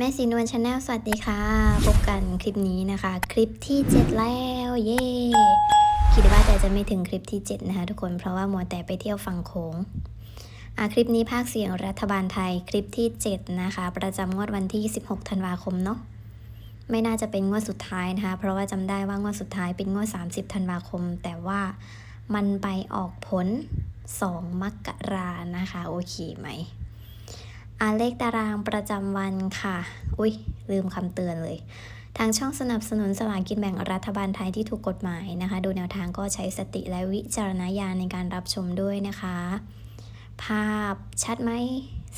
แม่สีนวลชาแนลสวัสดีค่ะ พบกันคลิปนี้นะคะ คลิปที่ 7 แล้ว เย้คิดว่าแต่จะไม่ถึงคลิปที่ 7 นะคะทุกคนเพราะว่ามัวแต่ไปเที่ยวฝั่งโขงอะคลิปนี้ภาคเสียงรัฐบาลไทยคลิปที่ 7 นะคะ ประจำงวดวันที่ 16 ธันวาคมเนาะไม่น่าจะเป็นงวดสุดท้ายนะคะ เพราะว่าจำได้ว่างวดสุดท้ายเป็นงวด 30 ธันวาคม แต่ว่ามันไปออกผล 2 มกรานะคะ โอเคไหม อ่าเลขตารางประจำวันค่ะ อุ้ยลืมคำเตือนเลย ทางช่องสนับสนุนสลากกินแบ่งรัฐบาลไทยที่ถูกกฎหมายนะคะ ดูแนวทางก็ใช้สติและวิจารณญาณในการรับชมด้วยนะคะ ภาพชัดไหม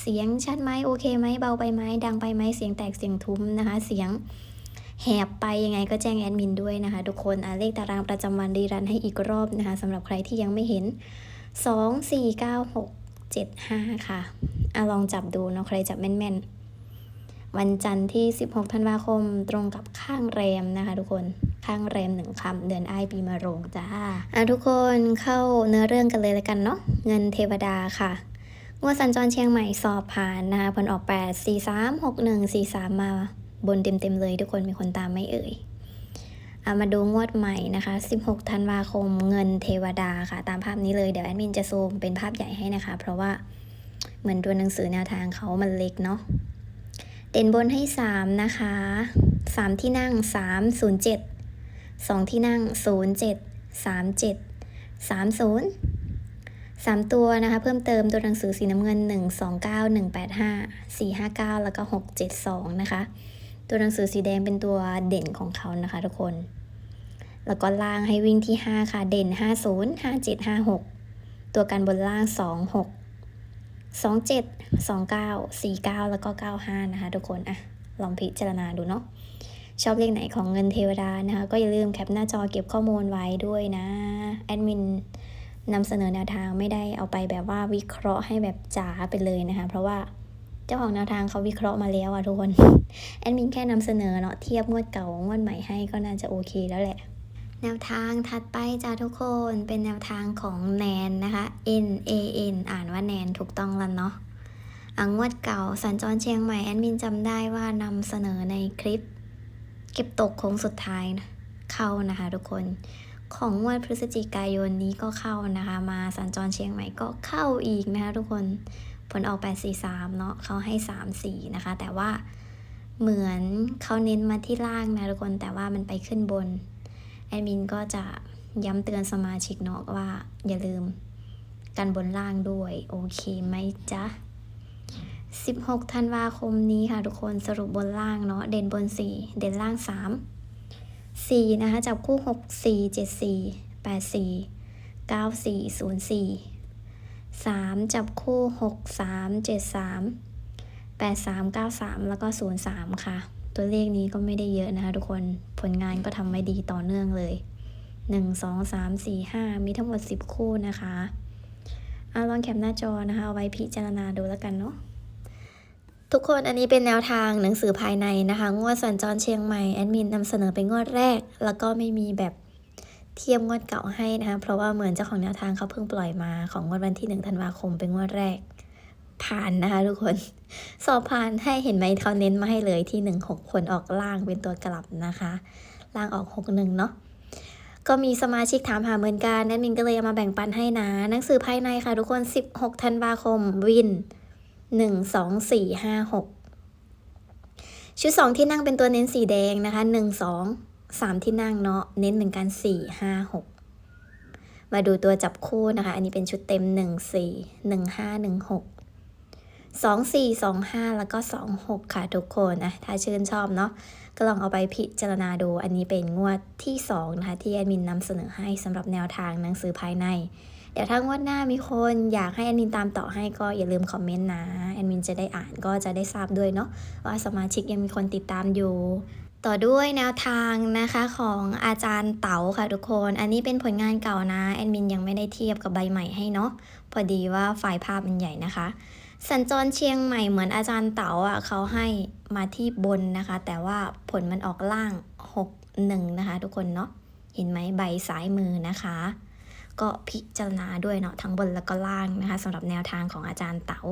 เสียงชัดไหม โอเคไหม เบาไปไหม ดังไปไหม เสียงแตกเสียงทุ้มนะคะ เสียงแหบไปยังไงก็แจ้งแอดมินด้วยนะคะ ทุกคนอ่าเลขตารางประจำวันรีรันให้อีกรอบนะคะสำหรับใครที่ยังไม่เห็น 2 4 9 6 7 5 ค่ะอะลองจับดูเนาะใครจับแม่นๆ วันจันทร์ที่ 16 ธันวาคมตรงกับข้างแรมนะคะ ทุกคนข้างแรมหนึ่งคำเดือนไอายปีมะโรงจ้าอะทุกคนเข้าเนื้อเรื่องกันเลยละกันเนาะเงินเทวดาค่ะงวดสัญจรเชียงใหม่สอบผ่านนะคะผลออก 8 4 3 6 1 4 3 มาบนเต็มๆเลย ทุกคนมีคนตามไม่เอ่ยามาดูงวดใหม่นะคะ 16 ธันวาคมเงินเทวดาค่ะ ตามภาพนี้เลย เดี๋ยวแอดมินจะซูมเป็นภาพใหญ่ให้นะคะ เพราะว่าเหมือนตัวหนังสือแนวทางเขามันเล็กเนาะ เด่นบนให้ 3 นะคะ 3 ที่นั่ง 307 2 ที่นั่ง 07 37 30 3 ตัวนะคะ เพิ่มเติมตัวหนังสือสีน้ำเงิน 129 185 459 แล้วก็ 672 นะคะ ตัวหนังสือสีแดงเป็นตัวเด่นของเขานะคะทุกคน แล้วก็ล่างให้วิ่งที่ 5 ค่ะ เด่น 50 57 56 ตัวกันบนล่าง 26สองเจ็ดสองเก้าสี่เก้าแล้วก็เก้าห้านะคะทุกคนอะลองพิจารณาดูเนาะชอบเลขไหนของเงินเทวดานะคะ ก็อย่าลืมแคปหน้าจอเก็บข้อมูลไว้ด้วยนะ แอดมินนำเสนอแนวทางไม่ได้เอาไปแบบว่าวิเคราะห์ให้แบบจ๋าไปเลยนะคะ เพราะว่า จ้าของแนวทางเขาวิเคราะห์มาแล้วอะทุกคน แอดมินแค่นำเสนอเนาะเทียบงวดเก่างวดใหม่ให้ก็น่าจะโอเคแล้วแหละ แนวทางถัดไปจ้าทุกคนเป็นแนวทางของแนนนะคะ N A N อ่านว่าแนนถูกต้องแล้วเนาะอังวดเก่าสัญจรเชียงใหม่แอดมินจำได้ว่านำเสนอในคลิป เก็บตกโค้งสุดท้ายนะเข้านะคะทุกคนของงวดพฤศจิกายนนี้ก็เข้านะคะ มาสัญจรเชียงใหม่ก็เข้าอีกนะคะทุกคน ผลออก 843 เนาะเขาให้ 34 นะคะ แต่ว่าเหมือนเขาเน้นมาที่ล่างนะทุกคน แต่ว่ามันไปขึ้นบน แอดมินก็จะย้ำเตือนสมาชิกเนาะว่าอย่าลืมกันบนล่างด้วย โอเคไหมจ๊ะ 16 ธันวาคมนี้ค่ะทุกคนสรุปบนล่างเนาะเด่นบน 4 เด่นล่าง 3 4 นะคะจับคู่ 6 4 7 4 8 4 9 4 0 4 3 จับคู่ 6 3 7 3 8 3 9 3 แล้วก็ 0 3 ค่ะ ตัวเลขนี้ก็ไม่ได้เยอะนะคะทุกคนผลงานก็ทำไม่ดีต่อเนื่องเลย 1 2 3 4 5 มีทั้งหมด 10 คู่นะคะเอาลองแคปหน้าจอนะคะ เอาไว้พิจารณาดูแล้วกันเนาะทุกคนอันนี้เป็นแนวทางหนังสือภายในนะคะ งวดสัญจรเชียงใหม่ แอดมินนำเสนอเป็นงวดแรก แล้วก็ไม่มีแบบ เทียมงวดเก่าให้นะคะ เพราะว่าเหมือนเจ้าของแนวทางเขาเพิ่งปล่อยมาของงวดวันที่ 1 ธันวาคมเป็นงวดแรก ผ่านนะคะทุกคน สอบผ่านให้เห็นไหมเขาเน้นมาให้เลยที่ 1 6ผลออกล่างเป็นตัวกลับนะคะ ล่างออก 6 1 เนาะก็มีสมาชิกถามหาเหมือนกันแอดมินก็เลยามาแบ่งปันให้นะ หนังสือภายในค่ะทุกคน 16 ธันวาคมวิน 1 2 4 5 6 ชุด 2 ที่นั่งเป็นตัวเน้นสีแดงนะคะ 1 2 3ที่นั่งเนาะเน้นเหมือนกัน4 5 6มาดูตัวจับคู่นะคะ อันนี้เป็นชุดเต็ม1 4 1 5 1 6สองสี่สองห้าแล้วก็สองหกค่ะทุกคนนะถ้าชื่นชอบเนาะก็ลองเอาไปพิจารณาดู อันนี้เป็นงวดที่สองนะคะ ที่แอดมินนำเสนอให้สำหรับแนวทางหนังสือภายใน เดี๋ยวถ้างวดหน้ามีคนอยากให้แอดมินตามต่อให้ก็อย่าลืมคอมเมนต์นะแอดมินจะได้อ่านก็จะได้ทราบด้วยเนาะว่าสมาชิกยังมีคนติดตามอยู่ ต่อด้วยแนวทางนะคะของอาจารย์เต๋าค่ะทุกคน อันนี้เป็นผลงานเก่านะแอดมินยังไม่ได้เทียบกับใบใหม่ให้เนาะพอดีว่าไฟล์ภาพมันใหญ่นะคะ สัญจรเชียงใหม่เหมือนอาจารย์เต๋าอะเขาให้มาที่บนนะคะ แต่ว่าผลมันออกล่าง 6 1 นะคะ ทุกคนเนาะเห็นไหมใบซ้ายมือนะคะ ก็พิจารณาด้วยเนาะทั้งบนแล้วก็ล่างนะคะสำหรับแนวทางของอาจารย์เต๋า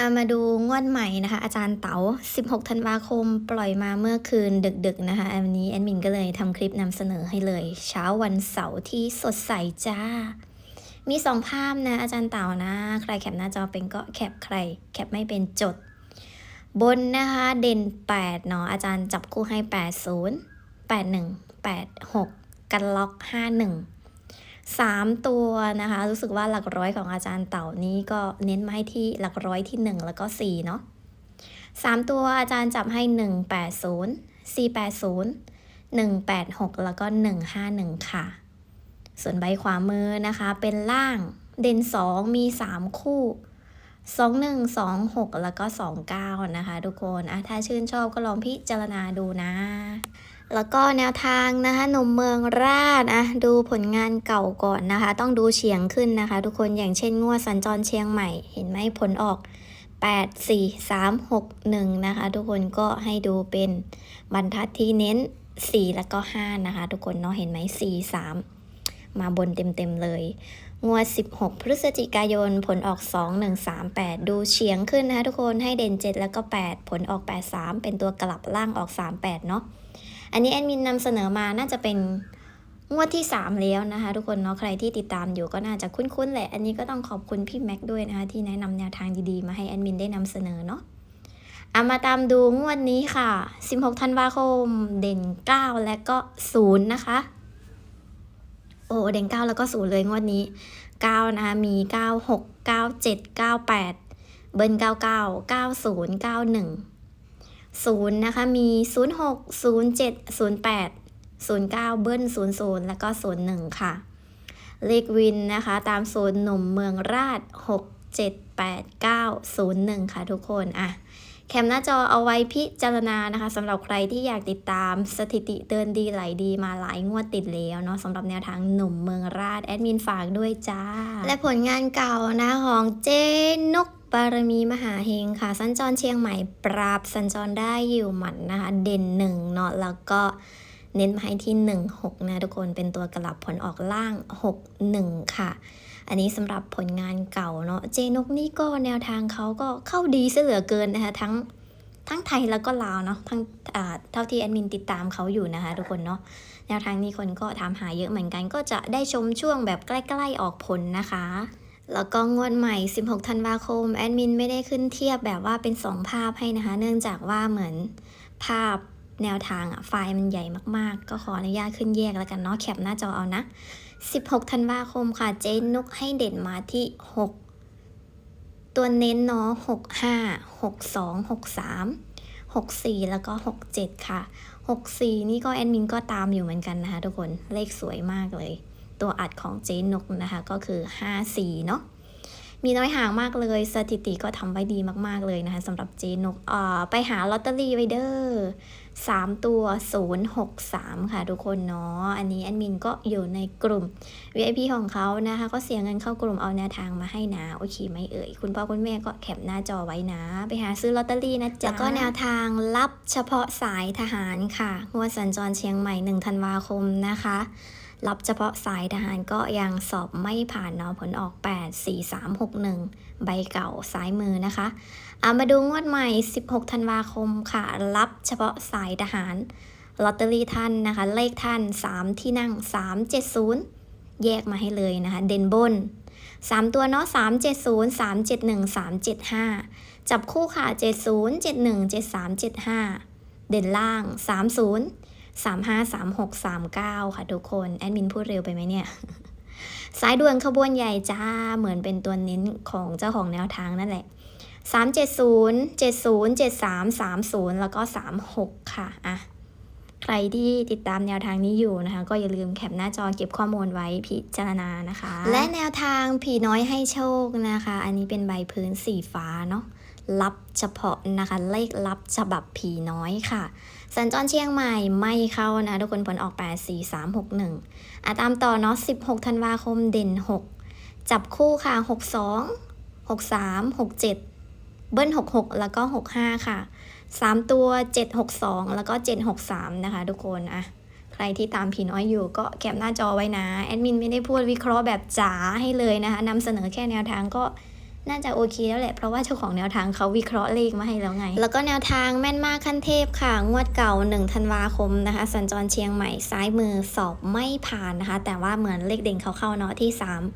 อามาดูงวดใหม่นะคะ อาจารย์เต๋า 16 ธันวาคม ปล่อยมาเมื่อคืนดึกๆนะคะ อันนี้แอดมินก็เลยทำคลิปนำเสนอให้เลย เช้าวันเสาร์ที่สดใสจ้า มีสองภาพนะอาจารย์เต๋านะ ใครแคปหน้าจอเป็นก็แคปใคร แคปไม่เป็นจด บนนะคะเด่น 8 เนาะอาจารย์จับคู่ให้ 80 81 86 กันล็อก 51 สามตัวนะคะ รู้สึกว่าหลักร้อยของอาจารย์เต่านี้ก็เน้นมาให้ที่หลักร้อยที่หนึ่งแล้วก็สี่เนาะสามตัวอาจารย์จับให้หนึ่งแปดศูนย์สี่แปดศูนย์หนึ่งแปดหกแล้วก็หนึ่งห้าหนึ่งค่ะ ส่วนใบขวามือนะคะ เป็นล่างเด่นสองมีสามคู่สองหนึ่งสองหกแล้วก็สองเก้านะคะ ทุกคนอะถ้าชื่นชอบก็ลองพิจารณาดูนะ แล้วก็แนวทางนะคะหนุ่มเมืองราชอะดูผลงานเก่าก่อนนะคะ ต้องดูเฉียงขึ้นนะคะ ทุกคนอย่างเช่นงวดสัญจรเชียงใหม่เห็นไหมผลออก 8 4 3 6 1 นะคะ ทุกคนก็ให้ดูเป็นบรรทัดที่เน้น 4 แล้วก็ 5 นะคะ ทุกคนเนาะเห็นไหม4 3 มาบนเต็มๆเลยงวด 16 พฤศจิกายน ผลออก 2 1 3 8 ดูเฉียงขึ้นนะคะทุกคน ให้เด่น 7 แล้วก็ 8 ผลออก 8 3 เป็นตัวกลับล่างออก 3 8 เนาะ อันนี้แอดมินนำเสนอมาน่าจะเป็นงวดที่ 3 แล้วนะคะ ทุกคนเนาะใครที่ติดตามอยู่ก็น่าจะคุ้นๆแหละ อันนี้ก็ต้องขอบคุณพี่แม็กด้วยนะคะ ที่แนะนำแนวทางดีๆ มาให้แอดมินได้นำเสนอเนาะเอามาตามดูงวดนี้ค่ะ 16 ธันวาคม เด่น 9 และก็ 0 นะคะ โอ้เด่น 9 แล้วก็ 0 เลยงวดนี้ 9 นะคะ มี 9 6 9 7 9 8 เบิ้ล99 90 91 ศูนย์นะคะมี 0 6 0 7 0 8 0 9 เบิ้ล0 0 แล้วก็ 0 1 ค่ะ เลขวินนะคะ ตามโซนหนุ่มเมืองราช 6 7 8 9 0 1 ค่ะทุกคนอะแคมหน้าจอเอาไว้พิจารณานะคะสำหรับใครที่อยากติดตามสถิติเตือนดีไหลดีมาหลายงวดติดแล้วเนาะสำหรับแนวทางหนุ่มเมืองราช แอดมินฝากด้วยจ้า และผลงานเก่านะของเจนก บารมีมหาเฮงค่ะ สัญจรเชียงใหม่ปราบสัญจรได้อยู่หมันนะคะ เด่นหนึ่งเนาะแล้วก็เน้นมาให้ที่ 1 6 นะทุกคนเป็นตัวกลับผลออกล่าง 6 1 ค่ะ อันนี้สำหรับผลงานเก่าเนาะเจนกนี่ก็แนวทางเขาก็เข้าดีเสียเหลือเกินนะคะ ทั้งทั้งไทยแล้วก็ลาวเนาะทั้งอ่าเท่าที่แอดมินติดตามเขาอยู่นะคะทุกคนเนาะแนวทางนี้คนก็ถามหาเยอะเหมือนกัน ก็จะได้ชมช่วงแบบใกล้ ๆออกผลนะคะ แล้วก็งวดใหม่ 16 ธันวาคม แอดมินไม่ได้ขึ้นเทียบแบบว่าเป็น 2 ภาพให้นะคะ เนื่องจากว่าเหมือนภาพแนวทางอะไฟล์มันใหญ่มากๆ ก็ขออนุญาตขึ้นแยกแล้วกันเนาะ แคปหน้าจอเอานะ 16 ธันวาคมค่ะ เจนนุกให้เด่นมาที่ 6 ตัวเน้นเนาะ 65 62 63 64 แล้วก็ 67 ค่ะ 64 นี่ก็แอดมินก็ตามอยู่เหมือนกันนะคะทุกคน เลขสวยมากเลย ตัวอัดของเจนกนะคะ ก็คือ 54 เนาะมีน้อยห่างมากเลย สถิติก็ทำไว้ดีมาก ๆ เลยนะคะสำหรับเจนกอ่าไปหาลอตเตอรี่ไว้เด้อ3ตัว 063 ค่ะทุกคนเนาะอันนี้แอดมินก็อยู่ในกลุ่ม VIP ของเขานะคะ ก็เสียเงินเข้ากลุ่มเอาแนวทางมาให้นะโอเคไหมเอ่ย คุณพ่อคุณแม่ก็แคปหน้าจอไว้นะ ไปหาซื้อลอตเตอรี่นะจ๊ะแล้วก็แนวทางรับเฉพาะสายทหารค่ะงวดสัญจรเชียงใหม่ 1 ธันวาคมนะคะ รับเฉพาะสายทหารก็ยังสอบไม่ผ่านเนาะผลออก 8 4 3 6 1 ใบเก่าซ้ายมือนะคะอามาดูงวดใหม่ 16 ธันวาคมค่ะ รับเฉพาะสายทหารลอตเตอรี่ท่านนะคะ เลขท่าน 3 ที่นั่ง 370 แยกมาให้เลยนะคะ เด่นบน 3 ตัวเนาะ370 371 375 จับคู่ค่ะ 70 71 73 75 เด่นล่าง 30 สามห้าสามหกสามเก้าค่ะทุกคน แอดมินพูดเร็วไปไหมเนี่ยสายด่วนขบวนใหญ่จ้า เหมือนเป็นตัวเน้นของเจ้าของแนวทางนั่นแหละสามเจ็ดศูนย์เจ็ดศูนย์เจ็ดสามสามศูนย์แล้วก็สามหกค่ะ อะ ใครที่ติดตามแนวทางนี้อยู่นะคะ ก็อย่าลืมแคปหน้าจอเก็บข้อมูลไว้พิจารณานะคะ และแนวทางผีน้อยให้โชคนะคะ อันนี้เป็นใบพื้นสีฟ้าเนาะ รับเฉพาะนะคะ เลขรับฉบับผีน้อยค่ะ สัญจรเชียงใหม่ไม่เข้านะทุกคนผลออก 8 4 3 6 1อะตามต่อเนาะ16 ธันวาคมเด่น 6 จับคู่ค่ะ 62 63 67 เบิ้ล 66 แล้วก็ 65 ค่ะ 3 ตัว 762 แล้วก็ 763 นะคะ ทุกคนอะใครที่ตามผีน้อยอยู่ก็แคปหน้าจอไว้นะ แอดมินไม่ได้พูดวิเคราะห์แบบจ๋าให้เลยนะคะนำเสนอแค่แนวทางก็ น่าจะโอเคแล้วแหละเพราะว่าเจ้าของแนวทางเขาวิเคราะห์เลขมาให้แล้วไง แล้วก็แนวทางแม่นมากขั้นเทพค่ะ งวดเก่า1ธันวาคมนะคะ สัญจรเชียงใหม่ซ้ายมือสอบไม่ผ่านนะคะ แต่ว่าเหมือนเลขเด่นเขาเข้าเนาะที่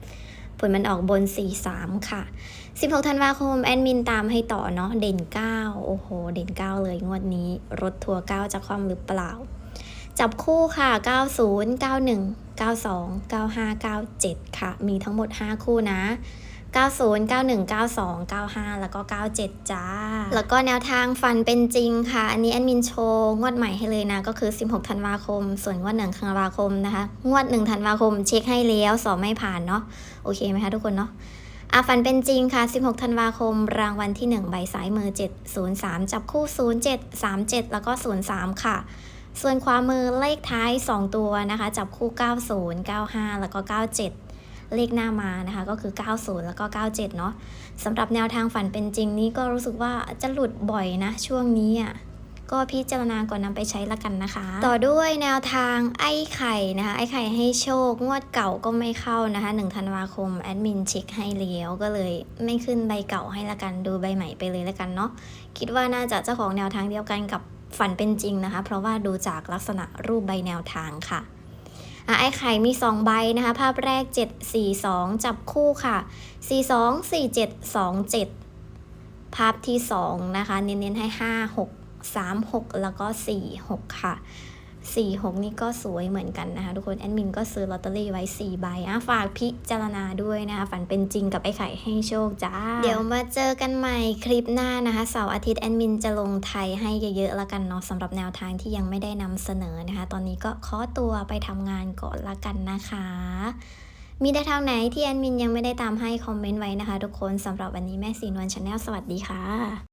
3 ผลมันออกบน 4-3 ค่ะ 16 ธันวาคมแอดมินตามให้ต่อเนาะเด่น 9 โอ้โห เด่น 9 เลยงวดนี้รถทัวร์9จะคว่ำหรือเปล่า จับคู่ค่ะ 90 91 92 95 97 ค่ะ มีทั้งหมด 5 คู่นะ 90 91 92 95 แล้วก็ 97 จ้า แล้วก็แนวทางฟันเป็นจริงค่ะ อันนี้แอดมินโชว์งวดใหม่ให้เลยนะ ก็คือ 16 ธันวาคม ส่วนงวด1ธันวาคมนะคะ งวด 1 ธันวาคมเช็คให้แล้วสอบไม่ผ่านเนาะ โอเคไหมคะทุกคนเนาะอะฟันเป็นจริงค่ะ 16 ธันวาคม รางวัลที่ 1 ใบสายมือ 703 จับคู่ 07 37 แล้วก็ 03 ค่ะ ส่วนขวามือเลขท้าย 2 ตัวนะคะ จับคู่ 90 95 แล้วก็ 97 เลขหน้ามานะคะ ก็คือ 90 แล้วก็ 97 เนาะสำหรับแนวทางฝันเป็นจริงนี้ก็รู้สึกว่าจะหลุดบ่อยนะ ช่วงนี้อะก็พิจารณาก่อนนำไปใช้ละกันนะคะ ต่อด้วยแนวทางไอ้ไข่นะคะ ไอ้ไข่ให้โชค งวดเก่าก็ไม่เข้านะคะ1ธันวาคมแอดมินเช็คให้แล้วก็เลยไม่ขึ้นใบเก่าให้ละกันดูใบใหม่ไปเลยละกันเนาะคิดว่าน่าจะเจ้าของแนวทางเดียวกันกับฝันเป็นจริงนะคะ เพราะว่าดูจากลักษณะรูปใบแนวทางค่ะอะ ไอ้ไข่มี 2 ใบนะคะ ภาพแรก 7 4 2 จับคู่ค่ะ 4 2 4 7 2 7 ภาพที่ 2 นะคะ เน้นๆให้ 5 6 3 6 แล้วก็ 4 6 ค่ะ 4 6 นี่ก็สวยเหมือนกันนะคะทุกคน แอดมินก็ซื้อลอตเตอรี่ไว้ 4 ใบอะฝากพิจารณาด้วยนะคะ ฝันเป็นจริงกับไอ้ไข่ให้โชคจ้า เดี๋ยวมาเจอกันใหม่คลิปหน้านะคะ เสาร์อาทิตย์แอดมินจะลงไทยให้เยอะๆแล้วกันเนาะสำหรับแนวทางที่ยังไม่ได้นำเสนอนะคะ ตอนนี้ก็ขอตัวไปทำงานก่อนละกันนะคะ มีแนวทางไหนที่แอดมินยังไม่ได้ตามให้คอมเมนต์ไว้นะคะ ทุกคนสำหรับวันนี้แม่สีนวลชาแนลสวัสดีค่ะ